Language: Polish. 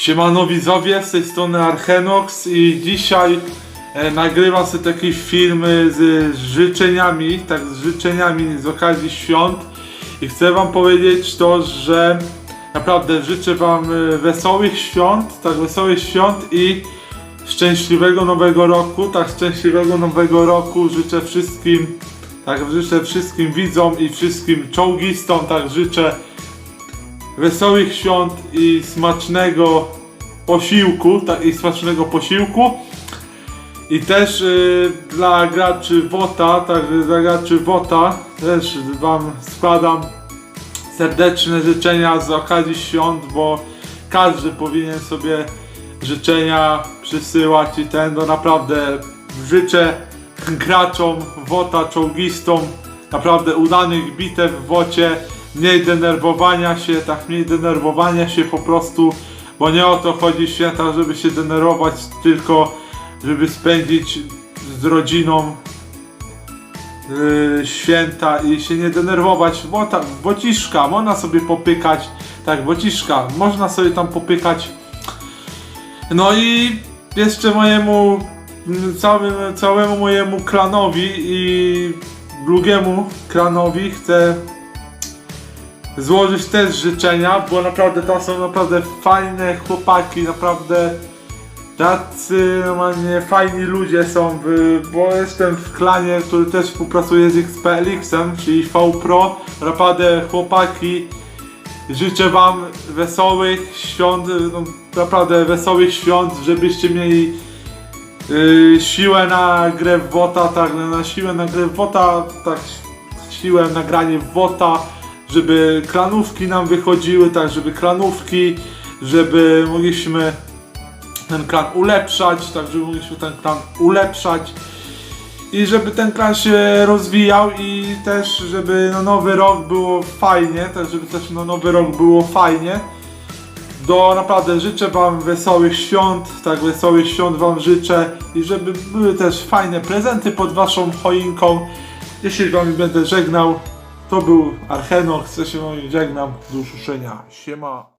Siemano widzowie, z tej strony Archenox i dzisiaj e, nagrywam sobie taki film e, z życzeniami, tak z życzeniami z okazji świąt. I chcę wam powiedzieć to, że naprawdę życzę wam e, wesołych świąt, tak wesołych świąt i szczęśliwego nowego roku, tak szczęśliwego nowego roku życzę wszystkim, tak życzę wszystkim widzom i wszystkim czołgistom, tak życzę wesołych świąt i smacznego posiłku, i smacznego posiłku. I też y, dla graczy WOTA, tak dla graczy WOTA też wam składam serdeczne życzenia z okazji świąt, bo każdy powinien sobie życzenia przysyłać i ten, no naprawdę życzę graczom WOTA, czołgistom naprawdę udanych bitew w WOCie, mniej denerwowania się, tak mniej denerwowania się po prostu, bo nie o to chodzi święta, żeby się denerwować, tylko żeby spędzić z rodziną yy, święta i się nie denerwować. Bo ta, bociszka, można sobie popykać, tak, bociszka, można sobie tam popykać. No i jeszcze mojemu, całym, całemu mojemu klanowi i drugiemu klanowi chcę złożyć też życzenia, bo naprawdę to są naprawdę fajne chłopaki, naprawdę tacy normalnie fajni ludzie są, w, bo jestem w klanie, który też współpracuje z XPLX-em, czyli V-Pro, naprawdę chłopaki, życzę wam wesołych świąt, no, naprawdę wesołych świąt, żebyście mieli yy, siłę na grę w WOTA, tak, na siłę na grę w WOTA, tak, siłę na granie w WOTA, żeby klanówki nam wychodziły, tak, żeby klanówki, żeby mogliśmy ten klan ulepszać, tak, żeby mogliśmy ten klan ulepszać i żeby ten klan się rozwijał i też żeby na nowy rok było fajnie, tak, żeby też na nowy rok było fajnie. Do naprawdę życzę Wam wesołych świąt, tak wesołych świąt Wam życzę i żeby były też fajne prezenty pod Waszą choinką. Jeśli Wam będę żegnał, to był Archenox, ja się wami żegnam, do usłyszenia, siema.